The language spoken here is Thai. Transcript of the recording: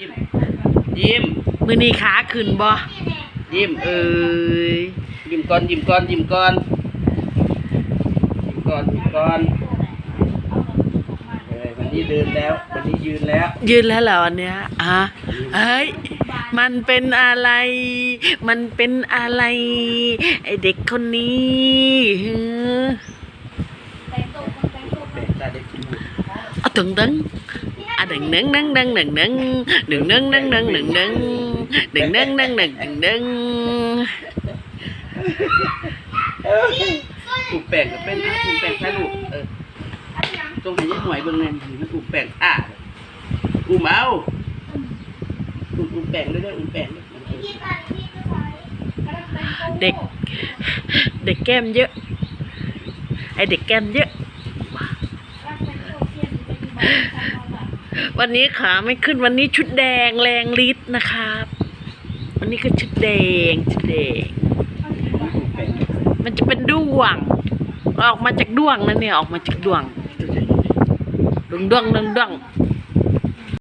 ยิ้ม ยิ้ม มือนี้ขาขึ้นบ่ยิ้ม เอ้ย ยิ้มก่อน ยิ้มก่อน ยิ้มก่อน ยิ้มก่อน ยิ้มก่อนเออวันนี้เดินแล้ว วันนี้ยืนแล้ว ยืนแล้วเหรอวันเนี้ยอะเฮ้ย มันเป็นอะไร มันเป็นอะไร ไอเด็กคนนี้หือเด็กตาเด็กขี้มูกเอาตึงตึง อะดึงนึ่งนึ่งนึ่งนึ่งนึ่งดึงนึ่งนึ่งนึ่งนึ่งนึงดึงนึ่งนึ่งนึ่งนึ่งนึ่งถูกแป้งก็เป็นอะถูกแป้งใช่ลูกเออตรงไหนยังหน่วยเบิ่งแน่มันถูกแป้งอะอุ้มเอาอุ้มอุ้มแป้งด้วยด้ออุ้มแป้งด้วยเด็ก เด็กแก้มเยอะ ไอเด็กแก้มเยอะ วันนี้ขาไม่ขึ้นวันนี้ชุดแดงแรงฤทธิ์นะครับ วันนี้ก็ชุดแดงชุดแดง มันจะเป็นด้วง ออกมาจากด้วงนั่นเนี่ยออกมาจากด้วงดวงดวงดวงดวง